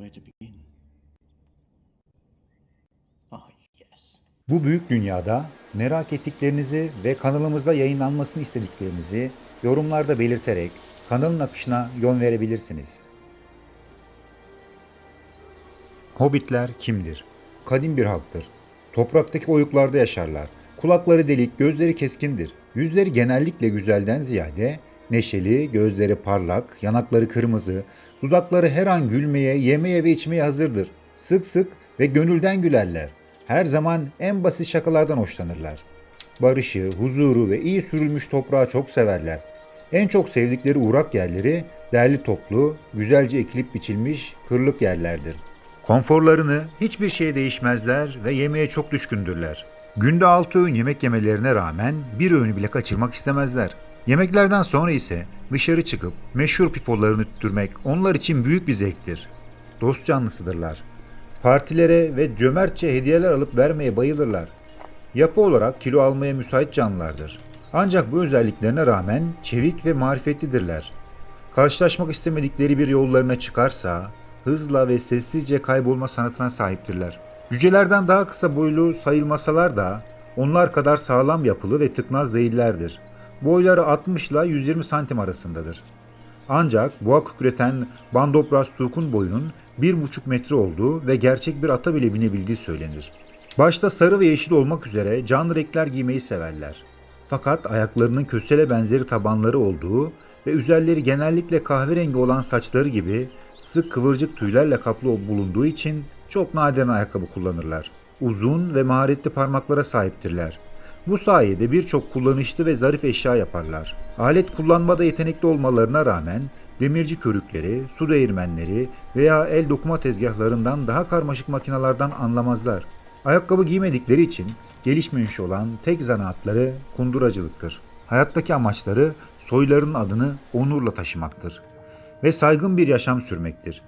Where to begin? Ah, yes. Bu büyük dünyada merak ettiklerinizi ve kanalımızda yayınlanmasını istediklerinizi yorumlarda belirterek kanalın akışına yön verebilirsiniz. Hobbitler kimdir? Kadim bir halktır. Topraktaki oyuklarda yaşarlar. Kulakları delik, gözleri keskindir. Yüzleri genellikle güzelden ziyade neşeli, gözleri parlak, yanakları kırmızı, dudakları her an gülmeye, yemeye ve içmeye hazırdır. Sık sık ve gönülden gülerler. Her zaman en basit şakalardan hoşlanırlar. Barışı, huzuru ve iyi sürülmüş toprağı çok severler. En çok sevdikleri uğrak yerleri derli toplu, güzelce ekilip biçilmiş kırlık yerlerdir. Konforlarını hiçbir şeye değişmezler ve yemeğe çok düşkündürler. Günde altı öğün yemek yemelerine rağmen bir öğünü bile kaçırmak istemezler. Yemeklerden sonra ise dışarı çıkıp meşhur pipolarını tüttürmek onlar için büyük bir zevktir. Dost canlısıdırlar. Partilere ve cömertçe hediyeler alıp vermeye bayılırlar. Yapı olarak kilo almaya müsait canlılardır. Ancak bu özelliklerine rağmen çevik ve marifetlidirler. Karşılaşmak istemedikleri bir yollarına çıkarsa hızla ve sessizce kaybolma sanatına sahiptirler. Cücelerden daha kısa boylu sayılmasalar da onlar kadar sağlam yapılı ve tıknaz değillerdir. Boyları 60 ile 120 santim arasındadır. Ancak boğa kükreten Bandopras Tuk'un boyunun 1,5 metre olduğu ve gerçek bir ata bile binebildiği söylenir. Başta sarı ve yeşil olmak üzere canlı renkler giymeyi severler. Fakat ayaklarının kösele benzeri tabanları olduğu ve üzerleri genellikle kahverengi olan saçları gibi sık kıvırcık tüylerle kaplı bulunduğu için çok nadiren ayakkabı kullanırlar. Uzun ve maharetli parmaklara sahiptirler. Bu sayede birçok kullanışlı ve zarif eşya yaparlar. Alet kullanmada yetenekli olmalarına rağmen demirci körükleri, su değirmenleri veya el dokuma tezgahlarından daha karmaşık makinalardan anlamazlar. Ayakkabı giymedikleri için gelişmemiş olan tek zanaatları kunduracılıktır. Hayattaki amaçları soylarının adını onurla taşımaktır ve saygın bir yaşam sürmektir.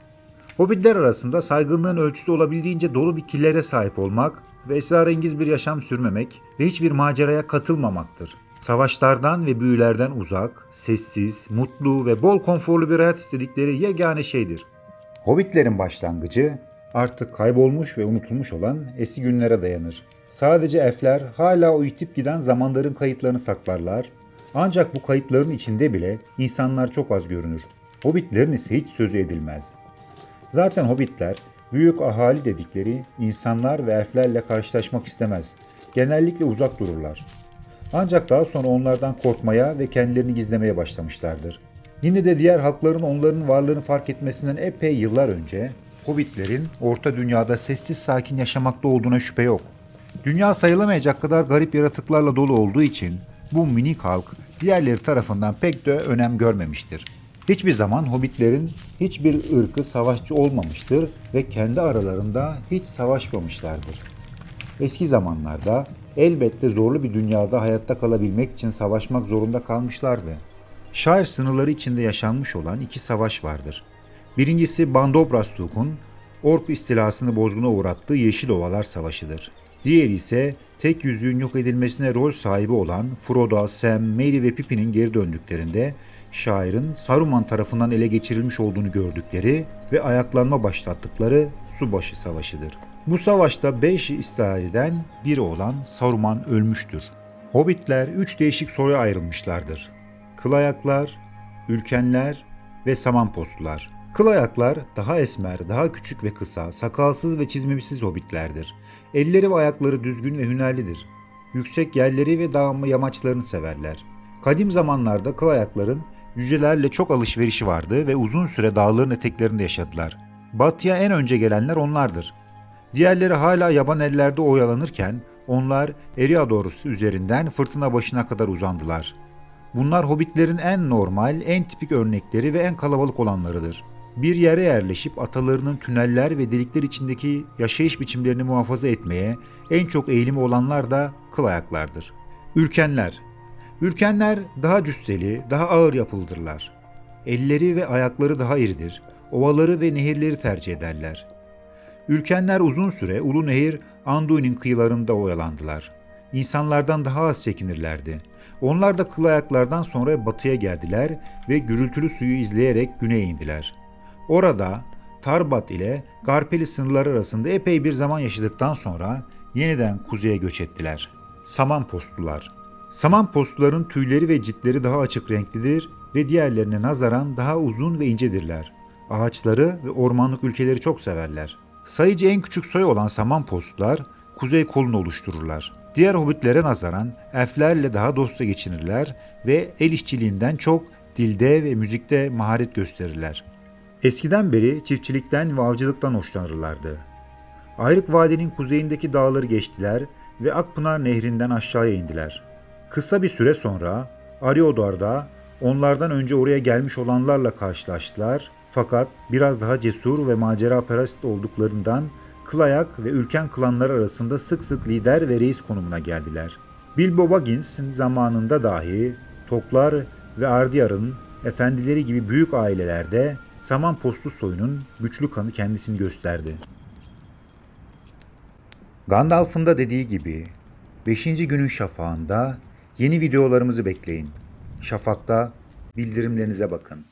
Hobbitler arasında saygınlığın ölçüsü olabildiğince dolu bir killere sahip olmak ve esrarengiz bir yaşam sürmemek ve hiçbir maceraya katılmamaktır. Savaşlardan ve büyülerden uzak, sessiz, mutlu ve bol konforlu bir hayat istedikleri yegane şeydir. Hobbitlerin başlangıcı artık kaybolmuş ve unutulmuş olan eski günlere dayanır. Sadece elfler hala o giden zamanların kayıtlarını saklarlar. Ancak bu kayıtların içinde bile insanlar çok az görünür. Hobbitlerin ise hiç sözü edilmez. Zaten hobbitler büyük ahali dedikleri insanlar ve elflerle karşılaşmak istemez. Genellikle uzak dururlar. Ancak daha sonra onlardan korkmaya ve kendilerini gizlemeye başlamışlardır. Yine de diğer halkların onların varlığını fark etmesinden epey yıllar önce hobbitlerin orta dünyada sessiz sakin yaşamakta olduğuna şüphe yok. Dünya sayılamayacak kadar garip yaratıklarla dolu olduğu için bu minik halk diğerleri tarafından pek de önem görmemiştir. Hiçbir zaman hobbitlerin hiçbir ırkı savaşçı olmamıştır ve kendi aralarında hiç savaşmamışlardır. Eski zamanlarda elbette zorlu bir dünyada hayatta kalabilmek için savaşmak zorunda kalmışlardı. Şair sınırları içinde yaşanmış olan iki savaş vardır. Birincisi Bandobrastuk'un Ork istilasını bozguna uğrattığı Yeşil Ovalar Savaşı'dır. Diğeri ise tek yüzüğün yok edilmesine rol sahibi olan Frodo, Sam, Merry ve Pippin'in geri döndüklerinde şairin Saruman tarafından ele geçirilmiş olduğunu gördükleri ve ayaklanma başlattıkları Subaşı Savaşı'dır. Bu savaşta beş istihariden biri olan Saruman ölmüştür. Hobbitler üç değişik soya ayrılmışlardır. Kılayaklar, Ülkenler ve Samanpostlular. Kılayaklar daha esmer, daha küçük ve kısa, sakalsız ve çizmemisiz hobbitlerdir. Elleri ve ayakları düzgün ve hünerlidir. Yüksek yerleri ve dağ yamaçlarını severler. Kadim zamanlarda kılayakların yücelerle çok alışverişi vardı ve uzun süre dağların eteklerinde yaşadılar. Batıya en önce gelenler onlardır. Diğerleri hala yaban ellerde oyalanırken onlar Eriadorus üzerinden fırtına başına kadar uzandılar. Bunlar hobbitlerin en normal, en tipik örnekleri ve en kalabalık olanlarıdır. Bir yere yerleşip atalarının tüneller ve delikler içindeki yaşayış biçimlerini muhafaza etmeye en çok eğilimi olanlar da kıl ayaklardır. Ülkenler Ülkenler daha cüsseli, daha ağır yapılıdırlar. Elleri ve ayakları daha iridir. Ovaları ve nehirleri tercih ederler. Ülkenler uzun süre Ulu Nehir Anduin'in kıyılarında oyalandılar. İnsanlardan daha az çekinirlerdi. Onlar da kıl ayaklardan sonra batıya geldiler ve gürültülü suyu izleyerek güneye indiler. Orada Tarbat ile Garpeli sınırları arasında epey bir zaman yaşadıktan sonra yeniden kuzeye göç ettiler. Saman postlular. Saman postluların tüyleri ve ciltleri daha açık renklidir ve diğerlerine nazaran daha uzun ve incedirler. Ağaçları ve ormanlık ülkeleri çok severler. Sayıcı en küçük soy olan saman postlular kuzey kolunu oluştururlar. Diğer hobbitlere nazaran elflerle daha dostça geçinirler ve el işçiliğinden çok dilde ve müzikte maharet gösterirler. Eskiden beri çiftçilikten ve avcılıktan hoşlanırlardı. Ayrık Vadi'nin kuzeyindeki dağları geçtiler ve Akpınar Nehri'nden aşağıya indiler. Kısa bir süre sonra Ariodar'da onlardan önce oraya gelmiş olanlarla karşılaştılar fakat biraz daha cesur ve macera perest olduklarından Klayak ve Ülken klanları arasında sık sık lider ve reis konumuna geldiler. Bilbo Baggins'in zamanında dahi Toklar ve Ardiyar'ın efendileri gibi büyük ailelerde Saman Postlu soyunun güçlü kanı kendisini gösterdi. Gandalf'ın da dediği gibi 5. günün şafağında yeni videolarımızı bekleyin. Şafak'ta bildirimlerinize bakın.